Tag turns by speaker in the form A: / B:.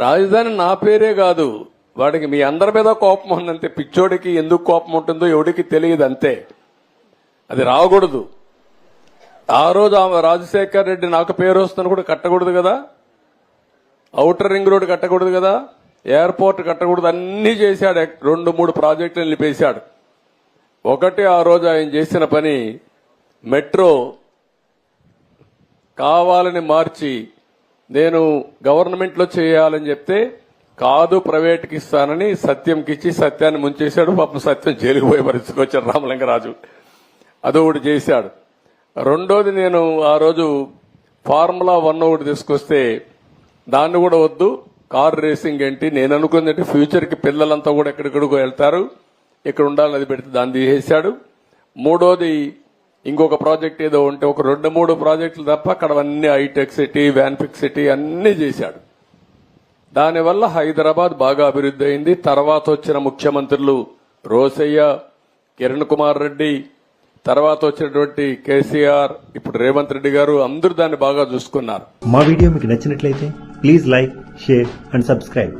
A: రాజధాని నా పేరే కాదు. వాడికి మీ అందరి మీద కోపం ఉందంతే పిచ్చోడికి ఎందుకు కోపం ఉంటుందో ఎవడికి తెలియదు అంతే. అది రాకూడదు. ఆ రోజు ఆమె రాజశేఖర్ రెడ్డి నాకు పేరు వస్తుందని కూడా కట్టకూడదు కదా? అవుటర్ రింగ్ రోడ్ కట్టకూడదు కదా? ఎయిర్పోర్ట్ కట్టకూడదు అన్నీ చేశాడు. రెండు మూడు ప్రాజెక్టులు నిలిపేశాడు. ఒకటి ఆ రోజు ఆయన చేసిన పని మెట్రో కావాలని మార్చి నేను గవర్నమెంట్లో చేయాలని చెప్తే కాదు ప్రైవేట్కి ఇస్తానని సత్యంకి ఇచ్చి సత్యాన్ని ముంచేశాడు. పాపం సత్యం జైలుకు పోయి పరిస్థితికి వచ్చాడు రామలింగరాజు. అదొకటి చేశాడు. రెండోది నేను ఆ రోజు ఫార్ములా వన్ ఒకటి తీసుకొస్తే దాన్ని కూడా వద్దు. కార్ రేసింగ్ ఏంటి? నేను అనుకుందంటే ఫ్యూచర్కి పిల్లలంతా కూడా ఎక్కడెక్కడికో వెళ్తారు. ఇక్కడ ఉండాలని అది పెడితే దాన్ని తీసేశాడు. మూడోది ఇంకొక ప్రాజెక్ట్ ఏదో ఉంటే ఒక రెండు మూడు ప్రాజెక్టులు తప్ప అక్కడ అన్ని హైటెక్ సిటీ వ్యాన్ఫిక్ సిటీ అన్నీ చేశాడు. దానివల్ల హైదరాబాద్ బాగా అభివృద్ధి అయింది. తర్వాత వచ్చిన ముఖ్యమంత్రులు రోసయ్య కిరణ్ కుమార్ రెడ్డి తర్వాత వచ్చినటువంటి కేసీఆర్ ఇప్పుడు రేవంత్ రెడ్డి గారు అందరూ దాన్ని బాగా చూసుకున్నారు.
B: మా వీడియో మీకు నచ్చినట్లయితే please like share and subscribe.